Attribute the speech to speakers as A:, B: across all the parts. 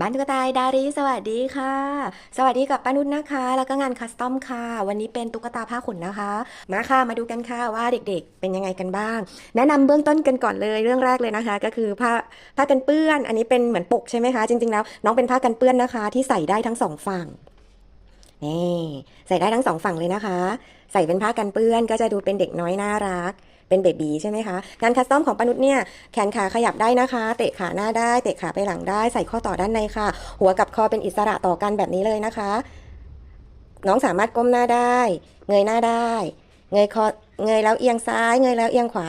A: บ้านตุ๊กตาดารีสวัสดีค่ะ สวัสดีกับป้านุชนะคะ แล้วก็งานคัสตอมค่ะ วันนี้เป็นตุ๊กตาผ้าขนนะคะ มาค่ะมาดูกันค่ะว่าเด็กๆ เป็นยังไงกันบ้าง แนะนำเบื้องต้นกันก่อนเลยเรื่องแรกเลยนะคะ ก็คือผ้าผ้ากันเปื้อน อันนี้เป็นเหมือนปกใช่ไหมคะ จริงๆแล้ว น้องเป็นผ้ากันเปื้อนนะคะ ที่ใส่ได้ทั้งสองฝั่งนี่ใส่ได้ทั้งสองฝั่งเลยนะคะ ใส่เป็นผ้ากันเปื้อนก็จะดูเป็นเด็กน้อยน่ารัก เป็นเบบีใช่ไหมคะ งานคัสตอมของปนุชเนี่ยแขนขาขยับได้นะคะ เตะขาหน้าได้ เตะขาไปหลังได้ ใส่ข้อต่อด้านในค่ะ หัวกับคอเป็นอิสระต่อกันแบบนี้เลยนะคะ น้องสามารถก้มหน้าได้ เงยหน้าได้ เงยคอ เงยแล้วเอียงซ้าย เงยแล้วเอียงขวา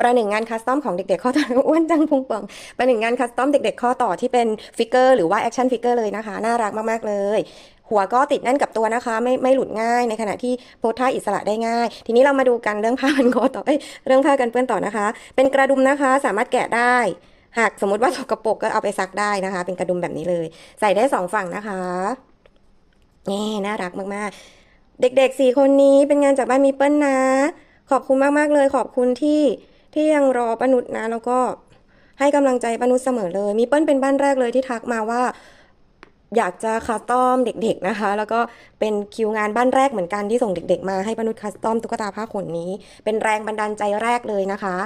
A: ประหนึ่งงานคัสตอมของเด็กๆข้อต่ออ้วนจังพุงป่องประหนึ่งงานคัสตอมเด็กๆข้อต่อที่เป็นฟิกเกอร์หรือว่าแอคชั่นฟิกเกอร์เลยนะคะ น่ารักมากๆเลย หัวก็ติดแน่นกับตัวนะคะ ไม่ไม่หลุดง่ายในขณะที่โพสท่าอิสระได้ง่าย ทีนี้เรามาดูกันเรื่องผ้าพันคอต่อเอ้ยเรื่องผ้ากันเปื้อนต่อนะคะ เป็นกระดุมนะคะ สามารถแกะได้ หากสมมติว่าสกปรกก็เอาไปซักได้นะคะ เป็นกระดุมแบบนี้เลย ใส่ได้สองฝั่งนะคะนี่น่ารักมากๆ เด็กๆสี่คนนี้เป็นงานจากบ้านมีเปิ้ลนะ ขอบคุณมากๆเลย ขอบคุณที่ที่ยังรอป้านุชนะแล้วก็ให้กำลังใจป้านุชเสมอเลย มีเปิ้ลเป็นบ้านแรกเลยที่ทักมาว่า อยากจะคัสตอมเด็กๆนะคะ แล้วก็เป็นคิวงานบ้านแรกเหมือนกันที่ส่งเด็ก ๆ มาให้ปนุชคัสตอมตุ๊กตาผ้าขนนี้ เป็นแรงบันดาลใจแรกเลยนะคะ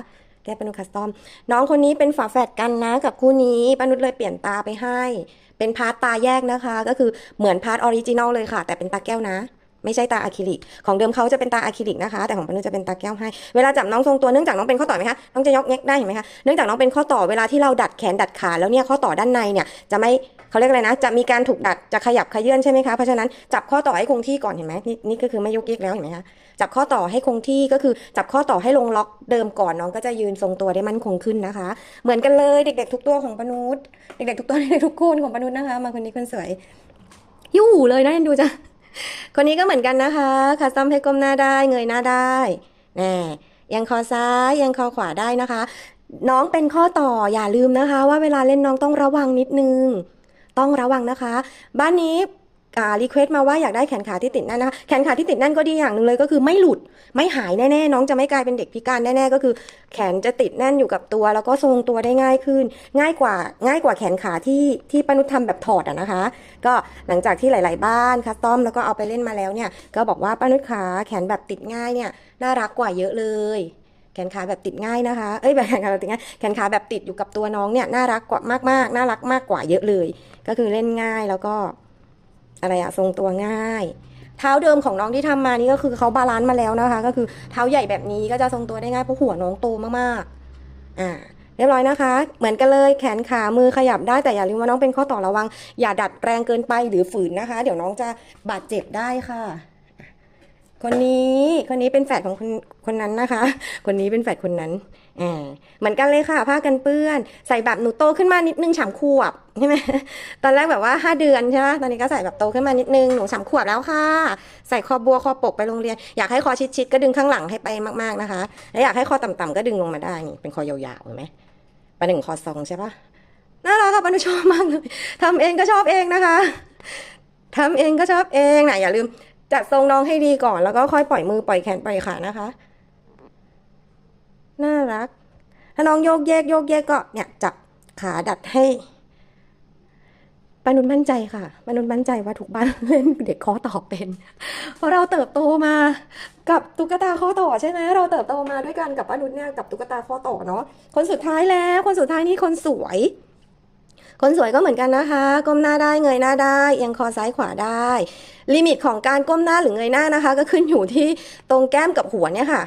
A: แก้ปนุชคัสตอม น้องคนนี้เป็นฝาแฝดกันนะกับคู่นี้ปนุชเลยเปลี่ยนตาไปให้ เป็นพาร์ตตาแยกนะคะ ก็คือเหมือนพาร์ตออริจินอลเลยค่ะ แต่เป็นตาแก้วนะ ไม่ใช่ตาอะคริลิก ของเดิมเขาจะเป็นตาอะคริลิกนะคะ แต่ของปานุจะเป็นตาแก้วให้ เวลาจับน้องทรงตัวเนื่องจากน้องเป็นข้อต่อไหมคะ น้องจะยกเง็กได้เห็นไหมคะ เนื่องจากน้องเป็นข้อต่อ เวลาที่เราดัดแขนดัดขาแล้วเนี่ยข้อต่อด้านในเนี่ยจะไม่เขาเรียกอะไรนะ จะมีการถูกดัด จะขยับขยื่นใช่ไหมคะ เพราะฉะนั้นจับข้อต่อให้คงที่ก่อนเห็นไหมนี่นี่ก็คือไม่ยกเยกแล้วเห็นไหมคะ จับข้อต่อให้คงที่ก็คือจับข้อต่อให้ลงล็อกเดิมก่อนน้องก็จะยืนทรงตัวได้มั่นคงขึ้นนะคะ เหมือนกันเลยเด็กๆ ทุกตัวของปนุษเด็กๆทุกตัวเด็กๆทุกคนของปนุษนะคะ มาคนนี้คนสวยยู่เลยนะดูจ้ะ คนนี้ก็เหมือนกันนะคะคัสตอมให้ก้มหน้าได้เงยหน้าได้แน่ยังคอซ้ายยังคอขวาได้นะคะ น้องเป็นข้อต่ออย่าลืมนะคะ ว่าเวลาเล่นน้องต้องระวังนิดนึง ต้องระวังนะคะ บ้านนี้ รีเควสต์มาว่าอยากได้แขนขาที่ติดแน่นนะคะแขนขาที่ติดแน่นก็ดีอย่างหนึ่งเลยก็คือไม่หลุดไม่หายแน่ๆน้องจะไม่กลายเป็นเด็กพิการแน่ๆก็คือ แขนจะติดแน่นอยู่กับตัว แล้วก็ทรงตัวได้ง่ายขึ้น ง่ายกว่าง่ายกว่าแขนขาที่ที่ปานุชทำแบบถอดอะนะคะ ก็หลังจากที่หลาย ๆ บ้านคัสตอมแล้วก็เอาไปเล่นมาแล้วเนี่ยก็บอกว่าป้านุชขาแขนแบบติดง่ายเนี่ยน่ารักกว่าเยอะเลยแขนขาแบบติดง่ายนะคะ เอ้ยแบบแขนขาแบบติดง่าย แขนขาแบบติดอยู่กับตัวน้องเนี่ยน่ารักกว่ามากๆ น่ารักมากกว่าเยอะเลย ก็คือเล่นง่ายแล้วก็ อะไรอะทรงตัวง่าย เท้าเดิมของน้องที่ทำมานี่ก็คือเขาบาลานซ์มาแล้วนะคะ ก็คือเท้าใหญ่แบบนี้ก็จะทรงตัวได้ง่ายเพราะหัวน้องโตมากๆอ่าเรียบร้อยนะคะ เหมือนกันเลยแขนขามือขยับได้แต่อย่าลืมว่าน้องเป็นข้อต่อระวัง อย่าดัดแรงเกินไปหรือฝืนนะคะ เดี๋ยวน้องจะบาดเจ็บได้ค่ะ คนนี้คนนี้เป็นแฝดของคนคนนั้นนะคะ คนนี้เป็นแฝดคนนั้นอ่าเหมือนกันเลยค่ะ ผ้ากันเปื้อน ใส่แบบหนูโตขึ้นมานิดนึงฉามขวบใช่ไหมตอนแรกแบบว่า5เดือนใช่ไหมตอนนี้ก็ใส่แบบโตขึ้นมานิดนึงหนูสามขวบแล้วค่ะ ใส่คอบัวคอปกไปโรงเรียน อยากให้คอชิดๆก็ดึงข้างหลังให้ไปมากๆนะคะ แล้วอยากให้คอต่ำๆก็ดึงลงมาได้นี่เป็นคอยาวๆเห็นไหมประหนึ่งคอซองใช่ปะน่ารักค่ะปนุชอบมากเลยทำเองก็ชอบเองนะคะทำเองก็ชอบเองนะอย่าลืม จัดทรงน้องให้ดีก่อน แล้วก็ค่อยปล่อยมือปล่อยแขนปล่อยขานะคะ น่ารัก ถ้าน้องโยกแยกโยกแยกก็เนี่ยจับขาดัดให้ปนุนมั่นใจค่ะปนุนมั่นใจว่าทุกบ้านเล่นเด็กข้อต่อเป็น เพราะเราเติบโตมากับตุ๊กตาข้อต่อใช่ไหมเราเติบโตมาด้วยกันกับปนุชเนี่ยกับตุ๊กตาข้อต่อเนาะคนสุดท้ายแล้ว คนสุดท้ายนี่คนสวย คนสวยก็เหมือนกันนะคะ ก้มหน้าได้เงยหน้าได้เอียงคอซ้ายขวาได้ ลิมิตของการก้มหน้าหรือเงยหน้านะคะ ก็ขึ้นอยู่ที่ตรงแก้มกับหัวเนี่ยค่ะ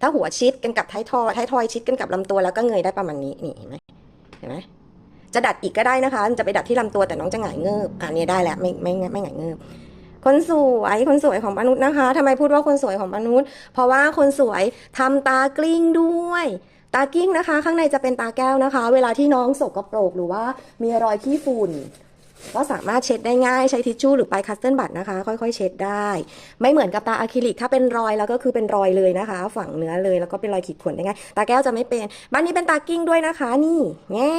A: ถ้าหัวชิดกันกับท้ายทอยท้ายทอยชิดกันกับลำตัวแล้วก็เงยได้ประมาณนี้นี่เห็นไหมเห็นไหมจะดัดอีกก็ได้นะคะ จะไปดัดที่ลำตัวแต่น้องจะหงายเงิบอ่านี่ได้แล้วไม่ไม่ไม่หงายเงิบคนสวยคนสวยของปานุษย์นะคะทำไมพูดว่าคนสวยของปานุษย์ เพราะว่าคนสวยทำตากลิ้งด้วย ตากิ้งนะคะ ข้างในจะเป็นตาแก้วนะคะ เวลาที่น้องสกปรกหรือว่ามีรอยขี้ฝุ่น ก็สามารถเช็ดได้ง่ายใช้ทิชชู่หรือปลายคัสเติลบัตนะคะ ค่อยๆ เช็ดได้ ไม่เหมือนกับตาอะคริลิกถ้าเป็นรอยแล้วก็คือเป็นรอยเลยนะคะ ฝังเนื้อเลยแล้วก็เป็นรอยขีดข่วนได้ง่ายตาแก้วจะไม่เป็น บ้านนี้เป็นตากิ้งด้วยนะคะ นี่แง่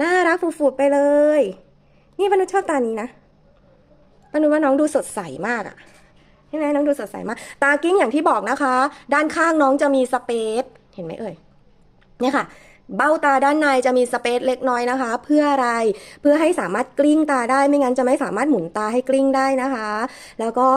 A: น่ารักฟูดๆไปเลย นี่ปนุชชอบตานี้นะปนุว่าน้องดูสดใสมากอะ ใช่ไหมน้องดูสดใสมาก ตากิ้งอย่างที่บอกนะคะ ด้านข้างน้องจะมีสเปซเห็นไหมเอ่ยเนี่ยค่ะ เบ้าตาด้านในจะมีสเปซเล็กน้อยนะคะ เพื่ออะไรเพื่อให้สามารถกลิ้งตาได้ไม่งั้นจะไม่สามารถหมุนตาให้กลิ้งได้นะคะ แล้วก็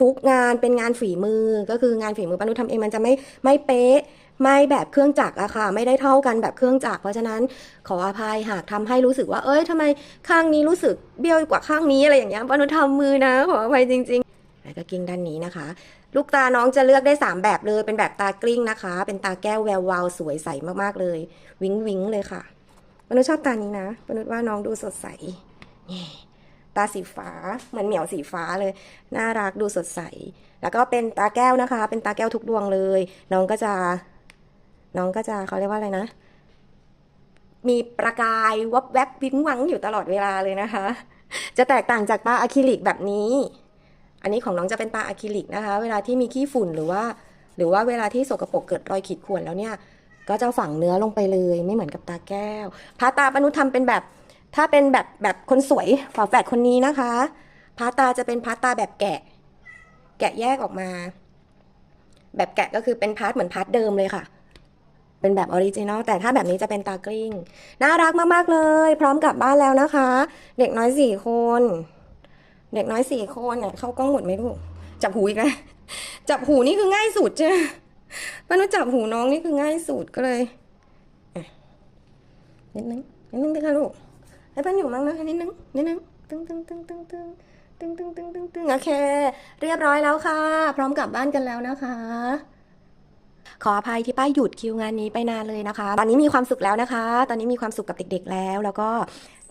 A: ทุกงานเป็นงานฝีมือก็คืองานฝีมือปนุทำเองมันจะไม่ไม่เป๊ะไม่แบบเครื่องจักรอะค่ะ ไม่ได้เท่ากันแบบเครื่องจักรเพราะฉะนั้นขออภัยหากทำให้รู้สึกว่าเอ้ยทำไมข้างนี้รู้สึกเบี้ยวกว่าข้างนี้อะไรอย่างเงี้ยปนุทำมือนะขออภัยจริง ๆ แล้วก็กิ้งด้านนี้นะคะ ลูกตาน้องจะเลือกได้ 3 แบบเลย เป็นแบบตากลิ้งนะคะ เป็นตาแก้วแวววาวสวยใสมากๆเลย วิงวิงเลยค่ะปนุชอบตานี้นะปนุว่าน้องดูสดใสนี่ตาสีฟ้าเหมือนเหมียวสีฟ้าเลย น่ารักดูสดใส แล้วก็เป็นตาแก้วนะคะ เป็นตาแก้วทุกดวงเลย น้องก็จะ น้องก็จะเขาเรียกว่าอะไรนะ มีประกายวับแวบวิ้งวังอยู่ตลอดเวลาเลยนะคะ จะแตกต่างจากตาอะคริลิกแบบนี้ อันนี้ของน้องจะเป็นตาอะคริลิกนะคะ เวลาที่มีขี้ฝุ่นหรือว่า หรือว่าเวลาที่สกปรกเกิดรอยขีดข่วนแล้วเนี่ย ก็จะฝังเนื้อลงไปเลย ไม่เหมือนกับตาแก้วพาตาปนุทำเป็นแบบ ถ้าเป็นแบบแบบคนสวยฝาแฝดคนนี้นะคะพาตาจะเป็นพาตาแบบแกะ แกะแยกออกมา แบบแกะก็คือเป็นพาร์ทเหมือนพาร์ทเดิมเลยค่ะเป็นแบบออริจินอลแต่ถ้าแบบนี้จะเป็นตากลิ้งน่ารักมาก ๆ เลย พร้อมกลับบ้านแล้วนะคะ เด็กน้อยสี่คน เด็กน้อยสี่คนเนี่ยเข้ากล้องหมดไหมลูก จับหูอีกนะจับหูนี่คือง่ายสุดใช่ไหมป้านุจับหูน้องนี่คือง่ายสุดก็เลยนิดนึงนิดนึงดิค่ะลูกให้ป้าอยู่มั้งนะคะนิดนึงนิดนึงตึงตึงตึงตึงตึงตึงตึงตึงตึงตึงโอเค เรียบร้อยแล้วค่ะ พร้อมกลับบ้านกันแล้วนะคะขออภัยที่ป้าหยุดคิวงานนี้ไปนานเลยนะคะ ตอนนี้มีความสุขแล้วนะคะ ตอนนี้มีความสุขกับเด็ก ๆ แล้ว แล้วก็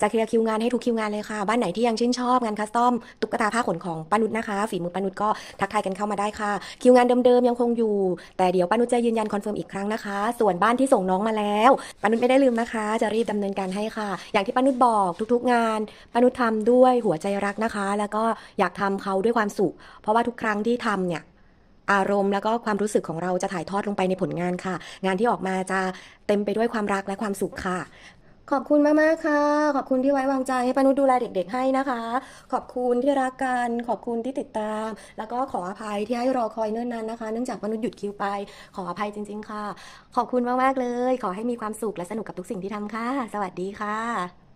A: จะเคลียร์คิวงานให้ทุกคิวงานเลยค่ะ บ้านไหนที่ยังชื่นชอบงานคัสตอม ตุ๊กตาผ้าขนของป้านุชนะคะ ฝีมือป้านุชก็ทักทายกันเข้ามาได้ค่ะ คิวงานเดิมๆยังคงอยู่ แต่เดี๋ยวป้านุชจะยืนยันคอนเฟิร์มอีกครั้งนะคะ ส่วนบ้านที่ส่งน้องมาแล้วป้านุชไม่ได้ลืมนะคะ จะรีบดำเนินการให้ค่ะ อย่างที่ป้านุชบอกทุกๆ งานป้านุชทำด้วยหัวใจรักนะคะ แล้วก็อยากทำเขาด้วยความสุข เพราะว่าทุกครั้งที่ทำเนี่ยอารมณ์แล้วก็ความรู้สึกของเราจะถ่ายทอดลงไปในผลงานค่ะ งานที่ออกมาจะเต็มไปด้วยความรักและความสุขค่ะ ขอบคุณมากๆค่ะ ขอบคุณที่ไว้วางใจให้ปานุดูแลเด็ก ๆ ให้นะคะ ขอบคุณที่รักกัน ขอบคุณที่ติดตาม แล้วก็ขออภัยที่ให้รอคอยเนิ่นนานนะคะ เนื่องจากปานุหยุดคิวไป ขออภัยจริง ๆ ค่ะ ขอบคุณมากๆเลย ขอให้มีความสุขและสนุกกับทุกสิ่งที่ทำค่ะ สวัสดีค่ะ